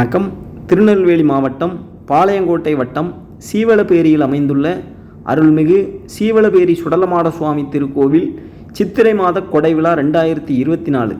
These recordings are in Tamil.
வணக்கம். திருநெல்வேலி மாவட்டம் பாளையங்கோட்டை வட்டம் சீவலப்பேரியில் அமைந்துள்ள அருள்மிகு சீவலப்பேரி சுடலமாட சுவாமி திருக்கோவில் சித்திரை மாத கொடை விழா ரெண்டாயிரத்தி இருபத்தி நாலு.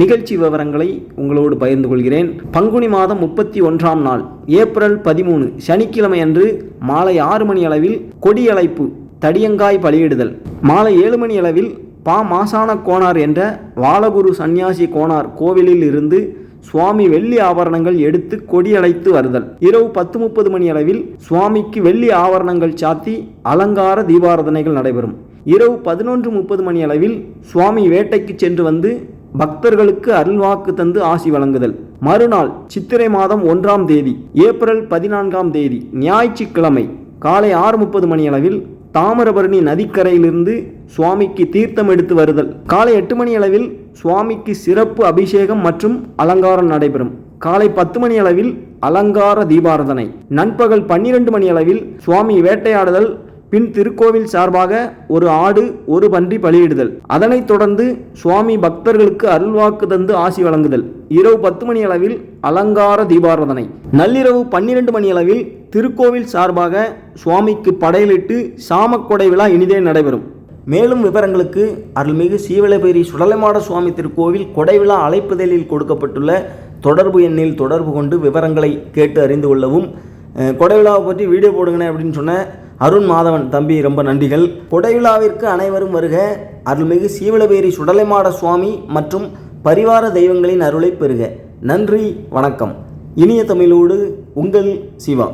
நிகழ்ச்சி விவரங்களை உங்களோடு பகிர்ந்து கொள்கிறேன். பங்குனி மாதம் முப்பத்தி ஒன்றாம் நாள் ஏப்ரல் பதிமூணு சனிக்கிழமை அன்று மாலை ஆறு மணி அளவில் கொடியழைப்பு தடியங்காய் பலியிடுதல். மாலை ஏழு மணி அளவில் பா மாசான கோணார் என்ற வாலகுரு சந்நியாசி கோணார் கோவிலில் இருந்து சுவாமி வெள்ளி ஆபரணங்கள் எடுத்து கொடியழைத்து வருதல். இரவு பத்து முப்பது மணி அளவில் சுவாமிக்கு வெள்ளி ஆபரணங்கள் சாத்தி அலங்கார தீபாராதனைகள் நடைபெறும். இரவு பதினொன்று முப்பது மணி அளவில் சுவாமி வேட்டைக்கு சென்று வந்து பக்தர்களுக்கு அருள்வாக்கு தந்து ஆசி வழங்குதல். மறுநாள் சித்திரை மாதம் ஒன்றாம் தேதி ஏப்ரல் பதினான்காம் தேதி ஞாயிற்றுக்கிழமை காலை ஆறு முப்பது மணி அளவில் தாமிரபரணி நதிக்கரையிலிருந்து சுவாமிக்கு தீர்த்தம் எடுத்து வருதல். காலை எட்டு மணி அளவில் சுவாமிக்கு சிறப்பு அபிஷேகம் மற்றும் அலங்காரம் நடைபெறும். காலை பத்து மணி அளவில் அலங்கார தீபாரதனை. நண்பகல் பன்னிரண்டு மணி அளவில் சுவாமி வேட்டையாடுதல் பின் திருக்கோவில் சார்பாக ஒரு ஆடு ஒரு பன்றி பலியிடுதல். அதனைத் தொடர்ந்து சுவாமி பக்தர்களுக்கு அருள்வாக்கு தந்து ஆசி வழங்குதல். இரவு பத்து மணி அளவில் அலங்கார தீபாரதனை. நள்ளிரவு பன்னிரண்டு மணி அளவில் திருக்கோவில் சார்பாக சுவாமிக்கு படையலிட்டு சாமக்கொடை விழா இனிதே நடைபெறும். மேலும் விவரங்களுக்கு அருள்மிகு சீவலபேரி சுடலைமாட சுவாமி திருக்கோவில் கொடைவிழா அழைப்புதலில் கொடுக்கப்பட்டுள்ள தொடர்பு எண்ணில் தொடர்பு கொண்டு விவரங்களை கேட்டு அறிந்து கொள்ளவும் கொடைவிழாவை பற்றி வீடியோ போடுங்கண்ணே அப்படின்னு சொன்ன அருண் மாதவன் தம்பி ரொம்ப நன்றிகள். கொடைவிழாவிற்கு அனைவரும் வருக. அருள்மிகு சீவலபேரி சுடலைமாட சுவாமி மற்றும் பரிவார தெய்வங்களின் அருளை பெறுக. நன்றி வணக்கம். இனிய தமிழோடு உங்கள் சிவா.